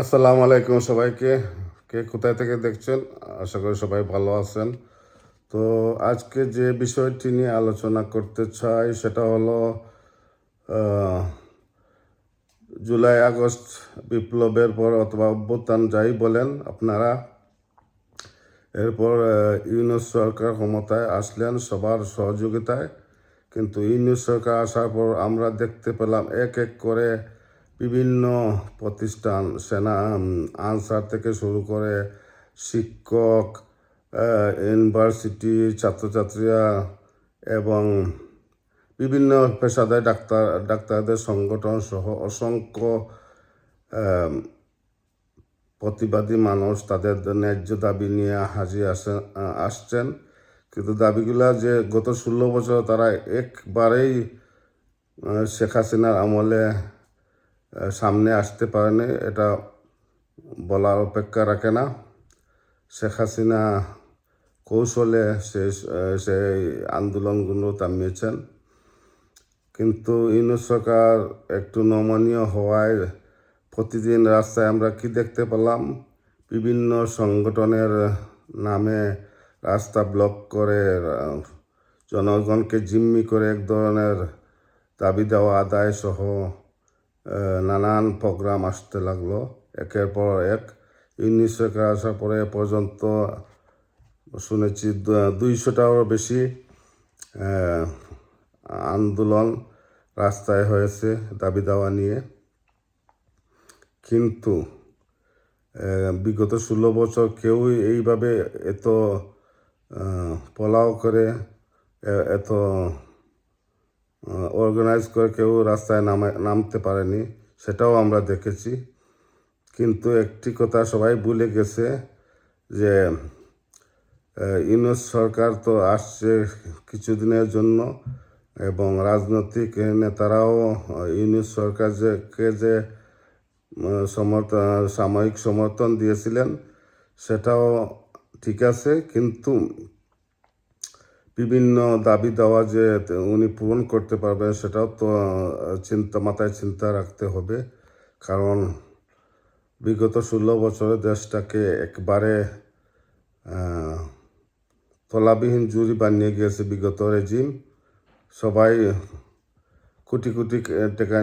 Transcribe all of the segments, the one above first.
আসসালামু আলাইকুম সবাইকে। কে কোথায় থেকে দেখছেন? আশা করি সবাই ভালো আছেন। তো আজকে যে বিষয়টি নিয়ে আলোচনা করতে চাই সেটা হলো জুলাই, আগস্ট বিপ্লবের পর অথবা অভ্যুত্থান যাই বলেন আপনারা, এরপর ইউনুস সরকার ক্ষমতায় আসলেন সবার সহযোগিতায়। কিন্তু ইউনুস সরকার আসার পর আমরা দেখতে পেলাম এক এক করে বিভিন্ন প্রতিষ্ঠান, সেনা আনসার থেকে শুরু করে শিক্ষক ইউনিভার্সিটি ছাত্রছাত্রীরা এবং বিভিন্ন পেশাদার ডাক্তার, ডাক্তারদের সংগঠন সহ অসংখ্য প্রতিবাদী মানুষ তাদের ন্যায্য দাবি নিয়ে হাজির আসেন আসছেন। কিন্তু দাবিগুলা যে গত ষোলো বছর তারা একবারেই শেখ হাসিনার আমলে সামনে আসতে পারেনি, এটা বলার অপেক্ষা রাখে না। শেখ হাসিনা কৌশলে সে সেই আন্দোলনগুলো থামিয়েছেন। কিন্তু ইউনুস সরকার একটু নমনীয় হওয়ায় প্রতিদিন রাস্তায় আমরা কি দেখতে পেলাম? বিভিন্ন সংগঠনের নামে রাস্তা ব্লক করে জনগণকে জিম্মি করে এক ধরনের দাবি দেওয়া, আদায় সহ নানান প্রোগ্রাম আসতে লাগল। একের পর এক সরকার আসার পরে পর্যন্ত শুনেছি দুইশোটারও বেশি আন্দোলন রাস্তায় হয়েছে দাবি দাওয়া নিয়ে। কিন্তু বিগত ষোলো বছর কেউই এইভাবে এত পলাও করে এত অর্গানাইজ করে কেউ রাস্তায় নামে নামতে পারেনি, সেটাও আমরা দেখেছি। কিন্তু একটি কথা সবাই ভুলে গেছে যে ইউনুস সরকার তো আসছে কিছুদিনের জন্য এবং রাজনৈতিক নেতারাও ইউনুস সরকার যে কে যে সমর্থন সাময়িক সমর্থন দিয়েছিলেন, সেটাও ঠিক আছে। কিন্তু বিভিন্ন দাবি দেওয়া যে উনি পূরণ করতে পারবেন সেটাও তো চিন্তা, মাথায় চিন্তা রাখতে হবে। কারণ বিগত ষোলো বছরে দেশটাকে একবারে তলাবিহীন জুরি বানিয়ে গিয়েছে বিগত রেজিম। সবাই কোটি কোটি টাকা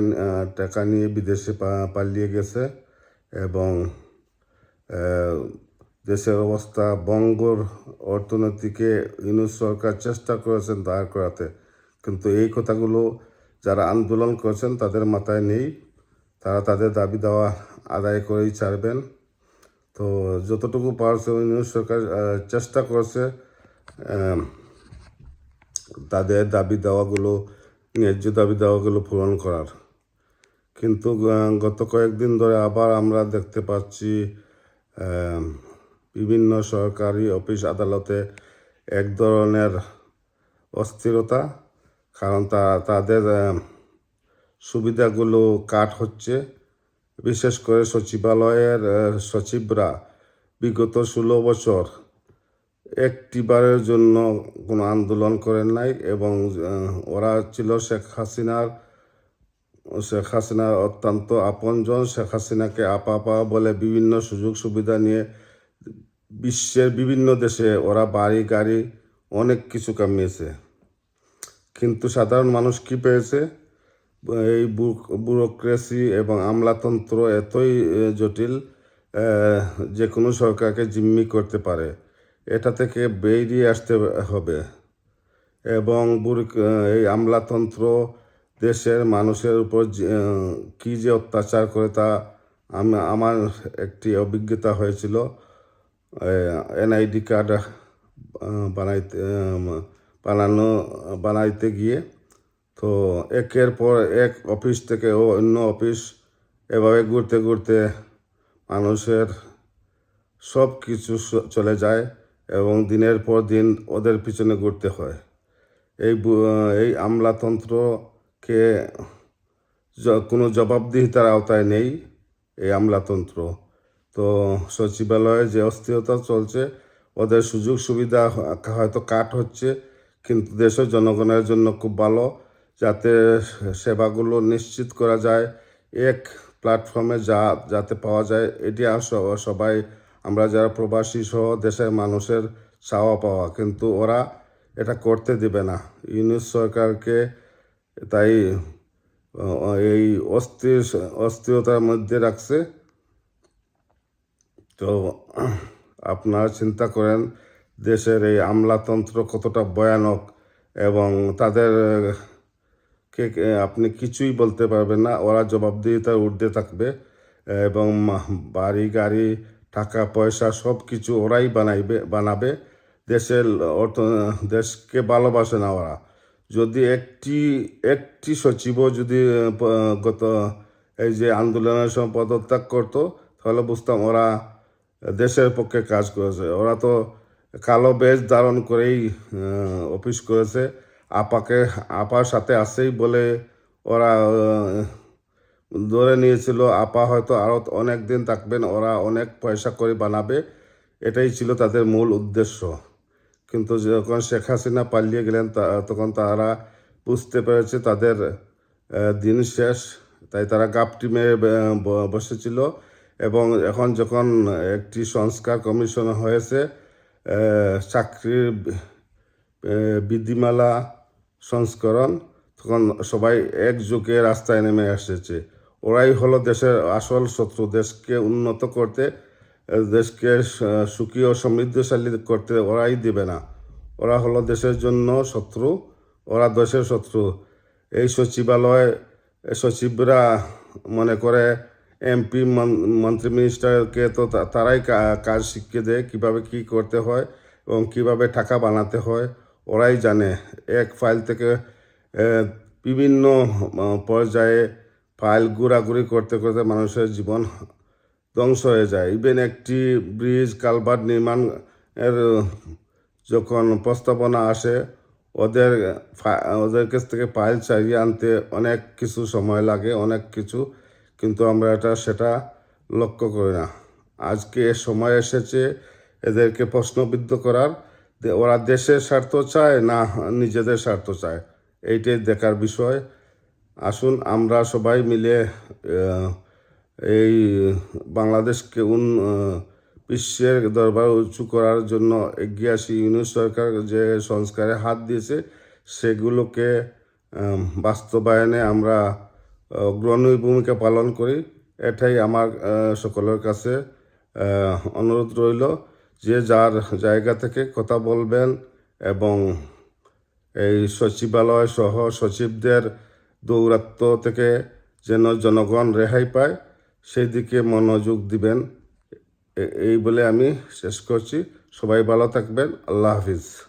টাকা নিয়ে বিদেশে পালিয়ে গেছে এবং দেশের অবস্থা বঙ্গর অর্থনীতিকে ইউনুস সরকার চেষ্টা করেছেন দাঁড় করাতে। কিন্তু এই কথাগুলো যারা আন্দোলন করেছেন তাদের মাথায় নেই। তারা তাদের দাবি দেওয়া আদায় করেই ছাড়বেন। তো যতটুকু পারছে ইউনুস সরকার চেষ্টা করছে তাদের দাবি দেওয়াগুলো, ন্যায্য দাবি দেওয়াগুলো পূরণ করার। কিন্তু গত কয়েকদিন ধরে আবার আমরা দেখতে পাচ্ছি বিভিন্ন সরকারি অফিস আদালতে এক ধরনের অস্থিরতা, কারণ তা, তাদের সুবিধাগুলো কাট হচ্ছে। বিশেষ করে সচিবালয়ের সচিবরা বিগত ষোলো বছর একটিবারের জন্য কোনো আন্দোলন করেন নাই এবং ওরা ছিল শেখ হাসিনার শেখ হাসিনার অত্যন্ত আপনজন। শেখ হাসিনাকে আপা আপা বলে বিভিন্ন সুযোগ সুবিধা নিয়ে বিশ্বের বিভিন্ন দেশে ওরা বাড়ি, গাড়ি অনেক কিছু কামিয়েছে। কিন্তু সাধারণ মানুষ কি পেয়েছে? এই ব্যুরোক্রেসি এবং আমলাতন্ত্র এতই জটিল যে কোনো সরকারকে জিম্মি করতে পারে। এটা থেকে বেরিয়ে আসতে হবে। এবং এই আমলাতন্ত্র দেশের মানুষের উপর কি যে অত্যাচার করে তা আমি, আমার একটি অভিজ্ঞতা হয়েছিল। এনআইডি কার্ড বানাইতে বানানো, বানাইতে গিয়ে তো একের পর এক অফিস থেকে ও অন্য অফিস এভাবে ঘুরতে ঘুরতে মানুষের সব কিছু চলে যায় এবং দিনের পর দিন ওদের পিছনে ঘুরতে হয়। এই এই আমলাতন্ত্রকে কোনো জবাবদিহিতার আওতায় নেই এই আমলাতন্ত্র। তো সচিবালয়ে যে অস্থিরতা চলছে, ওদের সুযোগ সুবিধা হয়তো কাট হচ্ছে, কিন্তু দেশের জনগণের জন্য খুব ভালো, যাতে সেবাগুলো নিশ্চিত করা যায়, এক প্ল্যাটফর্মে যা, যাতে পাওয়া যায়, এটি সবাই, আমরা যারা প্রবাসী সহ দেশের মানুষের চাওয়া পাওয়া, কিন্তু ওরা এটা করতে দিবে না। ইউনিস সরকারকে তাই এই অস্থির, অস্থিরতার মধ্যে রাখছে। তো আপনারা চিন্তা করেন, দেশের এই আমলাতন্ত্র কতটা ভয়ানক এবং তাদের, কে আপনি কিছুই বলতে পারবেন না, ওরা জবাবদিহিতার ঊর্ধ্বে থাকবে এবং বাড়ি, গাড়ি, টাকা, পয়সা সব কিছু ওরাই বানাইবে, বানাবে। দেশের অর্থ, দেশকে ভালোবাসে না ওরা। যদি একটি একটি সচিবও যদি গত, এই যে আন্দোলনের সময় পদত্যাগ করতো, তাহলে বুঝতাম ওরা দেশের পক্ষে কাজ করেছে। ওরা তো কালো বেজ ধারণ করেই অফিস করেছে। আপাকে, আপার সাথে আসেই বলে ওরা ধরে নিয়েছিল। আপা হয়তো আরও অনেক দিন থাকবেন, ওরা অনেক পয়সা করে বানাবে। এটাই ছিল তাদের মূল উদ্দেশ্য। কিন্তু যখন শেখ হাসিনা পালিয়ে গেলেন তখন তারা বুঝতে পেরেছে তাদের দিন শেষ। তাই তারা গাপটি ব- বসেছিল। এবং এখন যখন একটি সংস্কার কমিশন হয়েছে চাকরির বিধিমালা সংস্করণ, তখন সবাই একযোগে রাস্তায় নেমে এসেছে। ওরাই হলো দেশের আসল শত্রু, দেশকে উন্নত করতে দেশকে সুখী ও সমৃদ্ধশালী করতে ওরাই দিবে না। ওরা হলো দেশের জন্য শত্রু, ওরা দেশের শত্রু। এই সচিবালয় সচিবরা মনে করে এমপি মন্ত্রী মিনিস্টারকে তো তারাই কাজ শিখিয়ে দেয় কীভাবে কি করতে হয় এবং কীভাবে টাকা বানাতে হয়। ওরাই জানে। এক ফাইল থেকে বিভিন্ন পর্যায়ে ফাইল ঘোরাঘুরি করতে করতে মানুষের জীবন ধ্বংস হয়ে যায়। ইভেন একটি ব্রিজ কালভার্ট নির্মাণ এর, যখন প্রস্তাবনা আসে, ওদের ওদের কাছ থেকে ফাইল চাইয়ে আনতে অনেক কিছু সময় লাগে, অনেক কিছু কিন্তু আমরা এটা, সেটা লক্ষ্য করি না। আজকে সময় এসেছে এদেরকে প্রশ্নবিদ্ধ করার ওরা দেশের স্বার্থ চায় না নিজেদের স্বার্থ চায়। এইটাই দেখার বিষয়। আসুন, আমরা সবাই মিলে এই বাংলাদেশকে উন বিশ্বের দরবার উঁচু করার জন্য এগিয়ে আসি। ইউনিট সরকার যে সংস্কারে হাত দিয়েছে, সেগুলোকে বাস্তবায়নে আমরা অগ্রণী ভূমিকা পালন করি এটাই আমার সকলের কাছে অনুরোধ রইল যে যার জায়গা থেকে কথা বলবেন এবং এই সচিবালয় সহ সচিবদের দৌরাত্ম থেকে যেন জনগণ রেহাই পায়, সেই দিকে মনোযোগ দিবেন। এই বলে আমি শেষ করছি। সবাই ভালো থাকবেন। আল্লাহ হাফিজ।